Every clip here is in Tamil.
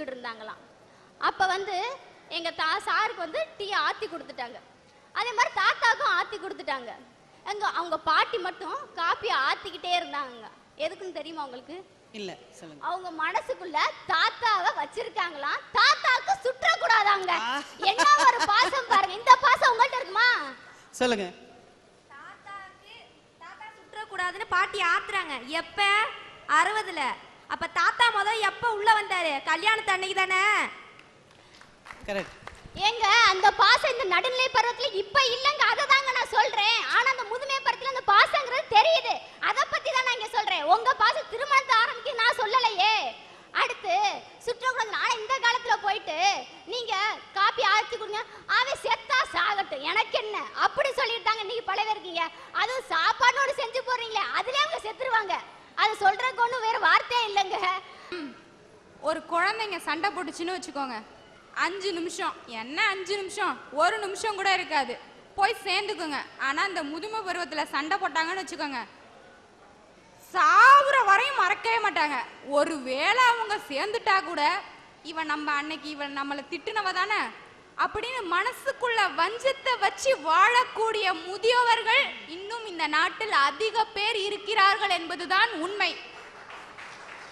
குடிச்சுக்கிட்டு இருந்தாங்களாம். அப்ப வந்து எங்க தா சாருக்கு வந்து டீ ஆத்தி கொடுத்துட்டாங்க. அதே மாதிரி தாத்தாக்கும் ஆத்தி கொடுத்துட்டாங்க. எங்க அவங்க பாட்டி மட்டும் காப்பியை ஆத்திக்கிட்டே இருந்தாங்க எதுக்குன்னு தெரியுமா உங்களுக்கு? இல்ல சொல்லுங்க. அவங்க மனசுக்குள்ள தாத்தாவை வச்சிருக்காங்களாம். தாத்தாக்கு சுற்றக்கூடாதாங்க. ஆ. என்ன ஒரு பாசம் பாருங்க. இந்த பாசம் உங்கள்ட்ட இருக்குமா? சொல்லுங்க. தாத்தாக்கு தாத்தா சுற்றக்கூடாதுன்னு பாட்டி ஆத்துறாங்க. எப்ப? அறுபதுல அப்ப தாத்தா முத எப்ப உள்ள வந்தாரு? கல்யாணத்து அன்னைக்கு தானே? கரெக்ட் ஏங்க அந்த பாசம் இந்த நடுநிலை பருவத்துல இப்ப இல்லங்க அதை தாங்க நான் சொல்றேன். ஆனா அந்த முதுமை பருவத்துல அந்த பாசங்கிறது தெரியுது. அதை பத்தி தான் நான் இங்க சொல்றேன். உங்க பாசம் திருமணத்தை ஆரம்பிக்க நான் சொல்லலையே. அடுத்து சுற்றக்கூடாது நான் இந்த காலத்துல போயிட்டு நீங்க காப்பி ஆழ்த்தி கொடுங்க. அவன் செத்தா சாகட்டும். எனக்கு என்ன? அப்படி சொல்லிட்டாங்க நீங்க பழைய இருக்கீங்க அதுவும் ஒன்று செஞ்சு போறீங்களே அதுலயே அவங்க செத்துருவாங்க. அது சொல்றதுக்கு ஒன்றும் வேற வார்த்தையே இல்லைங்க. ஒரு குழந்தைங்க சண்டை போட்டுச்சுன்னு வச்சுக்கோங்க. அஞ்சு நிமிஷம். என்ன அஞ்சு நிமிஷம்? ஒரு நிமிஷம் கூட இருக்காது. போய் சேர்ந்துக்குங்க. ஆனா இந்த முதுமை பருவத்துல சண்டை போட்டாங்கன்னு வச்சுக்கோங்க. சாவுற வரையும் மறக்கவே மாட்டாங்க. ஒரு வேளை அவங்க சேர்ந்துட்டா கூட இவன் நம்ம அன்னைக்கு இவன் நம்மளை திட்டுனவ தானே? அப்படின்னு மனசுக்குள்ள வஞ்சத்தை வச்சு வாழக்கூடிய முதியவர்கள் இன்னும் இந்த நாட்டில் அதிக பேர் இருக்கிறார்கள் என்பதுதான் உண்மை.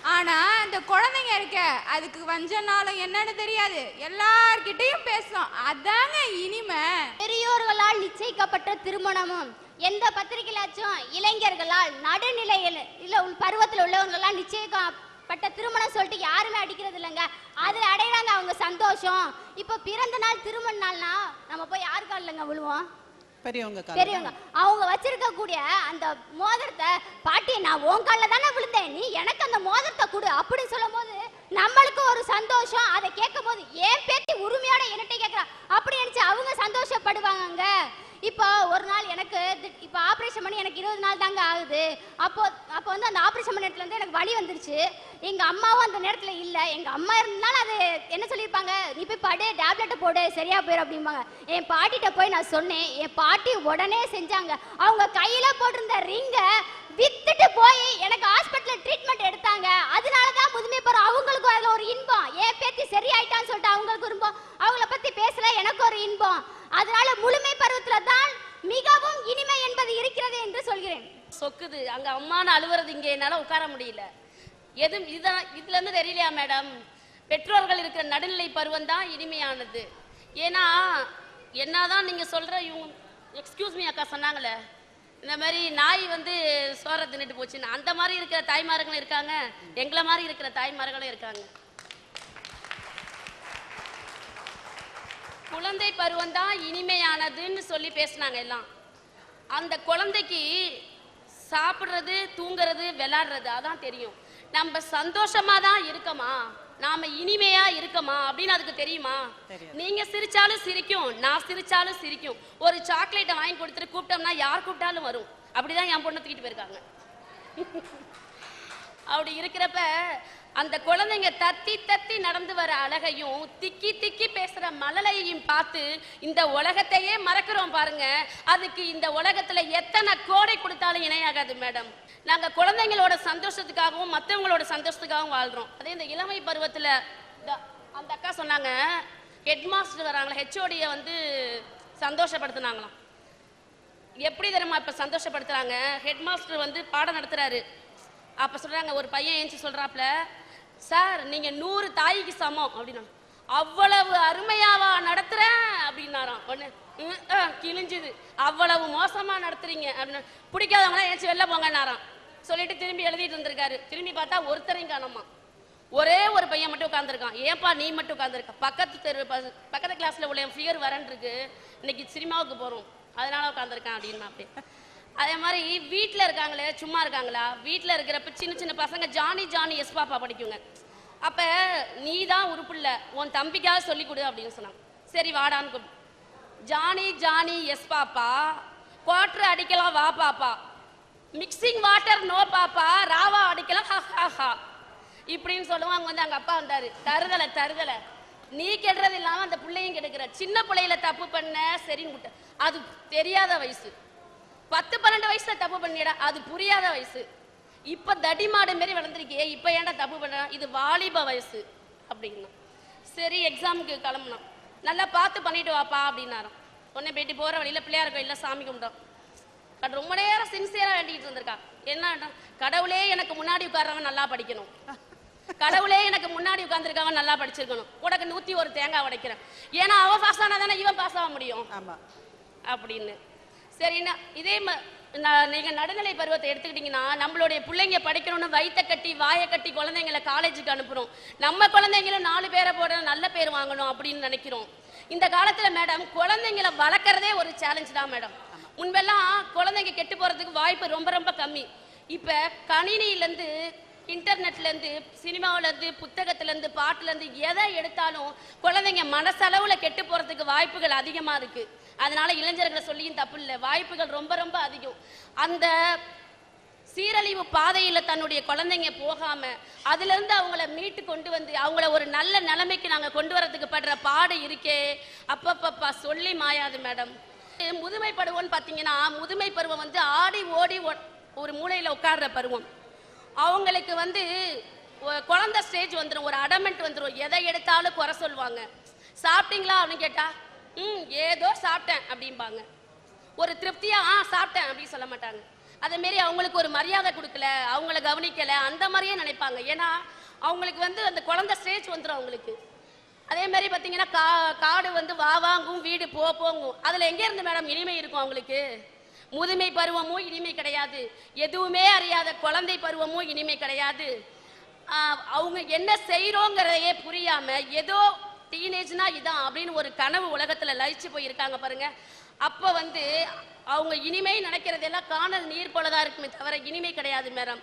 ஆனா அந்த குழந்தைங்க இருக்க அதுக்கு வஞ்சனாலும் என்னன்னு தெரியாது. எல்லார்கிட்டயும் பேசும் அதாங்க இனிமை. பெரியோர்களால் நிச்சயிக்கப்பட்ட திருமணமும் எந்த பத்திரிகையிலாச்சும் இளைஞர்களால் நடுநிலையில் இல்ல உள் பருவத்தில் உள்ளவங்களால் நிச்சயிக்கப்பட்ட திருமணம் சொல்லிட்டு யாருமே அடிக்கிறது இல்லைங்க. அதுல அடையிறாங்க அவங்க சந்தோஷம். இப்போ பிறந்த நாள் திருமண நாள்னா நம்ம போய் யாருக்கா இல்லைங்க விழுவோம்? பெரியவங்க பெரியவங்க. அவங்க வச்சிருக்க கூடிய அந்த மோதிரத்தை பாட்டி நான் உன் காலில் தானே விழுந்தேன். நீ எனக்கு அந்த மோதிரத்தை கொடு. அப்படின்னு சொல்லும் போது நம்மளுக்கு ஒரு சந்தோஷம். அதை கேட்கும் போது ஏன் பேத்தி உரிமையோட என்கிட்ட கேட்குறா அப்படி நினைச்சு அவங்க சந்தோஷப்படுவாங்க இப்போ ஒரு நாள் எனக்கு திட்- இப்போ ஆப்ரேஷன் பண்ணி எனக்கு இருபது நாள் தாங்க ஆகுது. அப்போ அப்போ வந்து அந்த ஆப்ரேஷன் பண்ண இடத்துல எனக்கு வலி வந்துருச்சு. எங்க அம்மாவும் அந்த நேரத்தில் இல்லை. எங்க அம்மா இருந்தாலும் அது என்ன சொல்லியிருப்பாங்க? நீ போய் படு டேப்லெட்டை போடு சரியா போயிடும் அப்படிம்பாங்க. என் பாட்டிகிட்ட போய் நான் சொன்னேன். என் பாட்டி உடனே செஞ்சாங்க. அவங்க கையில போட்டிருந்த ரிங்கை வித்துட்டு போய் எனக்கு ஹாஸ்பிட்டலில் ட்ரீட்மெண்ட் எடுத்தாங்க. அதனால தான் முதுமை பெறும் அவங்களுக்கும் அதில் ஒரு இன்பம். ஏன் பேத்தி சரியாயிட்டான்னு சொல்லிட்டு அவங்களுக்கு ஒரு இன்பம் அவங்கள பத்தி பேசல எனக்கு ஒரு இன்பம் அதனால முழுமை பருவத்துல தான் மிகவும் இனிமை என்பது இருக்கிறது என்று சொல்கிறேன் சொக்குது. அங்க அம்மான்னு அழுவுறது இங்க என்னால உட்கார முடியல. எதுவும் இதுதான் இதுல இருந்து தெரியலையா மேடம்? பெற்றோர்கள் இருக்கிற நடுநிலை பருவம் தான் இனிமையானது. ஏன்னா என்னதான் நீங்க சொல்ற இவங்க எக்ஸ்கியூஸ் மீ அக்கா சொன்னாங்களே. இந்த மாதிரி நாய் வந்து சோற தின்னுட்டு போச்சுன்னு. அந்த மாதிரி இருக்கிற தாய்மார்களும் இருக்காங்க. எங்களை மாதிரி இருக்கிற தாய்மார்களும் இருக்காங்க. குழந்தை பருவம் தான் இனிமையானதுன்னு சொல்லி பேசினாங்க எல்லாம். அந்த குழந்தைக்கு சாப்பிடுறது தூங்குறது விளையாடுறது அதான் தெரியும். நம்ம சந்தோஷமா தான் இருக்கமா? நாம இனிமையா இருக்கமா? அப்படின்னு அதுக்கு தெரியுமா. நீங்க சிரிச்சாலும் சிரிக்கும் நான் சிரிச்சாலும் சிரிக்கும். ஒரு சாக்லேட்டை வாங்கி கொடுத்துட்டு கூப்பிட்டோம்னா யார் கூப்பிட்டாலும் வரும். அப்படிதான் என் பொண்ணு தூக்கிட்டு போயிருக்காங்க. அப்படி இருக்கிறப்ப அந்த குழந்தைங்க தத்தி தத்தி நடந்து வர அழகையும் திக்கி திக்கி பேசுற மழலையையும் பார்த்து இந்த உலகத்தையே மறக்கிறோம் பாருங்க. அதுக்கு இந்த உலகத்துல எத்தனை கோடை கொடுத்தாலும் இணையாகாது மேடம். நாங்க குழந்தைங்களோட சந்தோஷத்துக்காகவும் மற்றவங்களோட சந்தோஷத்துக்காகவும் வாழ்றோம். அதே இந்த இளமை பருவத்துல அந்த அக்கா சொன்னாங்க ஹெட் மாஸ்டர் வராங்களா ஹெச்ஓடியை வந்து சந்தோஷப்படுத்துனாங்களாம். எப்படி தெரியுமா இப்ப சந்தோஷப்படுத்துறாங்க? ஹெட் மாஸ்டர் வந்து பாடம் நடத்துறாரு. அப்ப சொல்றாங்க ஒரு பையன் ஏஞ்சி சொல்றாப்ல சார் நீங்க நூறு தாய்க்கு சமம் அப்படின்னா அவ்வளவு அருமையாவா நடத்துறேன் அப்படின்னாராம். ஒண்ணு ம், ஆ, கிழிஞ்சுது. அவ்வளவு மோசமா நடத்துறீங்க அப்படின்னு பிடிக்காதவங்களாம் ஏச்சு வெளில போங்கன்னாராம். சொல்லிட்டு திரும்பி எழுதிட்டு இருந்திருக்காரு திரும்பி பார்த்தா ஒருத்தரையும் காணோமா ஒரே ஒரு பையன் மட்டும் உட்காந்துருக்கான் ஏன்பா நீ மட்டும் உட்காந்துருக்க பக்கத்து தெரு பக்கத்து கிளாஸ்ல உள்ள என் ஃபியர் வரேன் இருக்கு இன்னைக்கு சினிமாவுக்கு போறோம். அதனால உட்காந்துருக்கான் அப்படின்னு அப்படியே அதே மாதிரி வீட்டில் இருக்காங்களே சும்மா இருக்காங்களா? வீட்டில் இருக்கிறப்ப சின்ன சின்ன பசங்க ஜானி ஜானி எஸ் பாப்பா படிக்குங்க. அப்போ நீ தான் உருப்புல உன் தம்பிக்காக சொல்லி கொடு அப்படின்னு சொன்னாங்க. சரி வாடான்னு Johnny Johnny yes papa quarter அடிக்கலாம் வா பாப்பா. மிக்சிங் வாட்டர் நோ பாப்பா ராவா அடிக்கலாம் ஹா ஹா ஹா. இப்படின்னு சொல்லுவாங்க வந்து அங்கே அப்பா வந்தார். தருதலை தருதலை. நீ கெடுறது இல்லாமல் அந்த பிள்ளையும் கெடுக்கிற. சின்ன பிள்ளையில தப்பு பண்ண சரின்னு விட்ட அது தெரியாத வயசு. பத்து பன்னெண்டு வயசுல தப்பு பண்ணிடா அது புரியாத வயசு. இப்ப தடிமாடு மாரி வளர்ந்துருக்கியே இப்ப ஏன்டா தப்பு பண்ண இது வாலிப வயசு அப்படின்னா. சரி எக்ஸாமுக்கு கிளம்புனோம். நல்லா பார்த்து பண்ணிட்டு வாப்பா அப்படின்னாராம். உடனே போயிட்டு போகிற வழியில் பிள்ளையார் கோயிலில் சாமி கும்பிட்டோம். அது ரொம்ப நேரம் சின்சியராக வேண்டிகிட்டு இருந்திருக்கா. என்ன கடவுளே எனக்கு முன்னாடி உட்கார்றவன் நல்லா படிக்கணும். கடவுளே எனக்கு முன்னாடி உட்கார்ந்திருக்கவன் நல்லா படிச்சிருக்கணும். உனக்கு நூற்றி ஒரு தேங்காய் உடைக்கிறேன். ஏன்னா அவன் பாஸ் ஆனால் தானே இவன் பாஸ் ஆக முடியும். ஆமா. அப்படின்னு. சரிண்ணா இதே ம- நான் நீங்க நடுநிலை பருவத்தை எடுத்துக்கிட்டீங்கன்னா நம்மளுடைய பிள்ளைங்க படிக்கணும்னு வயிற்ற கட்டி வாயை கட்டி குழந்தைங்களை காலேஜுக்கு அனுப்புறோம். நம்ம குழந்தைங்களும் நாலு பேரை போட நல்ல பேர் வாங்கணும் அப்படின்னு நினைக்கிறோம். இந்த காலத்துல மேடம் குழந்தைங்களை வளர்க்கறதே ஒரு சேலஞ்ச் தான் மேடம். முன்பெல்லாம் குழந்தைங்க கெட்டு போறதுக்கு வாய்ப்பு ரொம்ப ரொம்ப கம்மி. இப்ப கணினியில இருந்து இன்டர்நெட்ல இருந்து பாட்டுலேருந்து இருந்து புத்தகத்துல இருந்து பாட்டுல இருந்து எதை எடுத்தாலும் குழந்தைங்க மனசளவுல கெட்டு போறதுக்கு வாய்ப்புகள் அதிகமா இருக்கு. அதனால இளைஞர்களை சொல்லியும் தப்பு இல்லை வாய்ப்புகள் ரொம்ப ரொம்ப அதிகம். அந்த சீரழிவு பாதையில் தன்னுடைய குழந்தைங்க போகாம அதுலேருந்து அவங்கள மீட்டு கொண்டு வந்து அவங்கள ஒரு நல்ல நிலைமைக்கு நாங்கள் கொண்டு வரதுக்கு படுற பாடு இருக்கே. அப்பப்பப்பா சொல்லி மாயாது மேடம். முதுமை பருவம்னு பார்த்தீங்கன்னா முதுமை பருவம் வந்து ஆடி ஓடி ஒரு மூலையில் உட்கார்ற பருவம். அவங்களுக்கு வந்து குழந்த குழந்தை ஸ்டேஜ் வந்துடும் ஒரு அடமெண்ட் வந்துடும் எதை எடுத்தாலும் குறை சொல்லுவாங்க. சாப்பிட்டீங்களா? அப்படின்னு கேட்டா ம் ஏதோ சாப்பிட்டேன் அப்படிம்பாங்க. ஒரு திருப்தியாக ஆ சாப்பிட்டேன் அப்படின்னு சொல்ல மாட்டாங்க. அதே மாரி அவங்களுக்கு ஒரு மரியாதை கொடுக்கல அவங்கள கவனிக்கலை அந்த மாதிரியே நினைப்பாங்க. ஏன்னா அவங்களுக்கு வந்து அந்த குழந்தை ஸ்டேஜ் வந்துடும் அவங்களுக்கு. அதே மாதிரி பார்த்தீங்கன்னா கா காடு வந்து வா வாங்கும் வீடு போ போங்கும். அதில் எங்கேருந்து மேடம் இனிமை இருக்கும் அவங்களுக்கு? முதுமை பருவமும் இனிமை கிடையாது. எதுவுமே அறியாத குழந்தை பருவமும் இனிமை கிடையாது. அவங்க என்ன செய்கிறோங்கிறதையே புரியாமல் ஏதோ டீனேஜ்னா இதான் அப்படின்னு ஒரு கனவு உலகத்துல லயிச்சு போயிருக்காங்க பாருங்க. அப்ப வந்து அவங்க இனிமை நினைக்கிறதெல்லாம் காணல் நீர் போலதான் இருக்குமே தவிர இனிமை கிடையாது மேடம்.